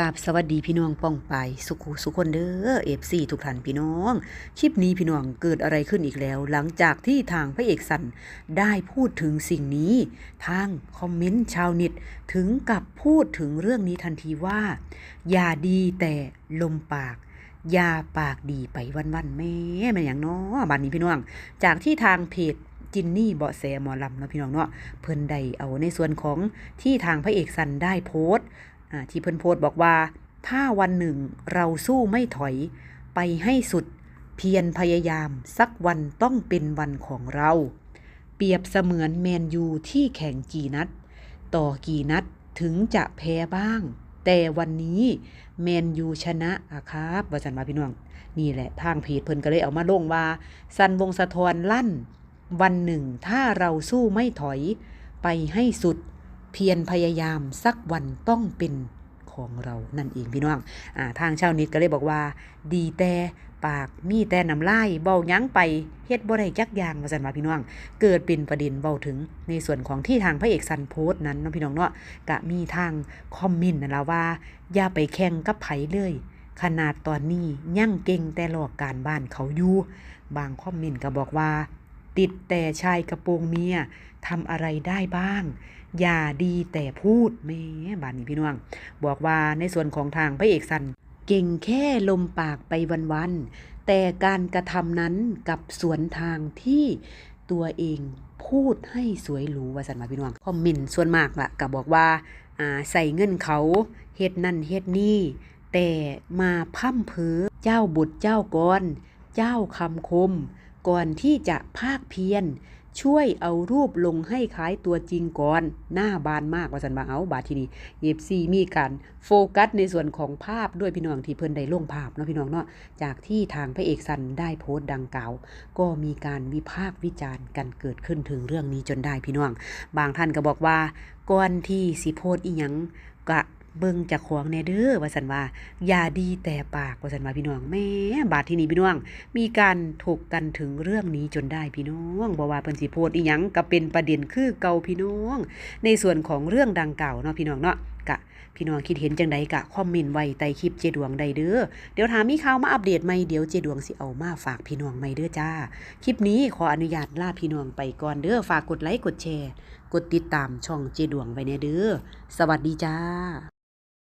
กราบสวัสดีพี่น้องป้องไปสุขุสุขคนเด้อเอฟซีทุกท่านพี่น้อง คลิปนี้พี่น้องเกิดอะไรขึ้นอีกแล้ว หลังจากที่ทางพระเอกสันได้พูดถึงสิ่งนี้ ทางคอมเมนต์ชาวเน็ตถึงกับพูดถึงเรื่องนี้ทันทีว่า อย่าดีแต่ลมปากอย่าปากดีไปวันๆแม่ม่นอย่างเนาะบัดนี้พี่น้อง จากที่ทางเพจจินนี่เบาะแสหมอลำเนาะพี่น้องเนาะเพิ่นได้เอาในส่วนของที่ทางพระเอกสันได้โพสต์ ที่เพิ่นโพสบอกว่า ถ้าวันหนึ่งเราสู้ไม่ถอย ไปให้สุด เพียรพยายาม สักวันต้องเป็นวันของเรา เปรียบเสมือนแมนยูที่แข่งกี่นัด ต่อกี่นัดถึงจะแพ้บ้าง แต่วันนี้แมนยูชนะอะครับว่าสันมาพี่น้อง นี่แหละทางเพจเพิ่นก็เลยเอามาลงว่า สันวงสะทอนลั่น วันหนึ่งถ้าเราสู้ไม่ถอย ไปให้สุด เพียรพยายามสักวันต้องเป็นของเรานั่นเองพี่น้องอ่าทางชาวนิดก็เลยบอกว่า ดีแต่ปากมีแต่น้ำลายเบายั้งไปเฮ็ดบ่ได้จักอย่างว่าซั่นว่าพี่น้อง เกิดเป็นประเด็นเบาถึงในส่วนของที่ทางพระเอกซันโพสต์นั้นเนาะพี่น้องเนาะก็มีทางคอมเมนต์นั่นล่ะว่า อย่าไปแข่งกับไผเลยขนาดตอนนี้ยั่งเก่งแต่หลอกการบ้านเขาอยู่ บางคอมเมนต์ก็บอกว่า ติดแต่ชายกระโปรงเมียทำอะไรได้บ้าง อย่าดีแต่พูดแม่บานนี้พี่น้อง บอกว่าในส่วนของทางพระเอกสันเก่งแค่ลมปากไปวันๆแต่การกระทำนั้นกับสวนทางที่ตัวเองพูดให้สวยหรูว่าสันมาพี่น้องคอมเมนต์ส่วนมากละก็บอกว่าาใส่เงินเขาเฮ็ดนั่นเฮ็ดนี่แต่มาพั่มเพอเจ้าบุตรเจ้ากรเจ้าคำคม ก่อนที่จะภาคเพียรช่วยเอารูปลงให้คล้ายตัวจริงก่อน หน้าบานมากว่าสันมาเอาบาดทีนี้เอฟซีมีการโฟกัสในส่วนของภาพด้วยพี่น้องที่เพิ่นได้ลงภาพเนาะพี่น้องเนาะจากที่ทางพระเอกสันได้โพสต์ดังกล่าว ก็มีการวิพากษ์วิจารณ์กันเกิดขึ้นถึงเรื่องนี้จนได้พี่น้อง บางท่านก็บอกว่าก่อนที่สิโพสต์อีหยังกะ เบิ่งจากของแน่เด้อว่าสันว่าอย่าดีแต่ปากว่าสันว่าพี่น้องแม่บาดที่นี้พี่น้อง มีการถกกันถึงเรื่องนี้จนได้พี่น้องบอกว่าเพิ่นสิโพสต์อีหยังก็เป็นประเด็นคือเก่าพี่น้อง ในส่วนของเรื่องดังเก่าเนาะพี่น้องเนาะกะพี่น้องคิดเห็นจังใดกะคอมเมนต์ไว้ใต้คลิปเจดวงใดเด้อเดี๋ยวถามมีข่าวมาอัปเดตใหมเดี๋ยวเจดวงสิเอามาฝากพี่น้องใหม่เด้อจ้า คลิปนี้ขออนุญาตลาพี่น้องไปก่อนเด้อฝากกดไลค์กดแชร์ กดติดตามช่องเจดวงไว้แน่เด้อสวัสดีจ้า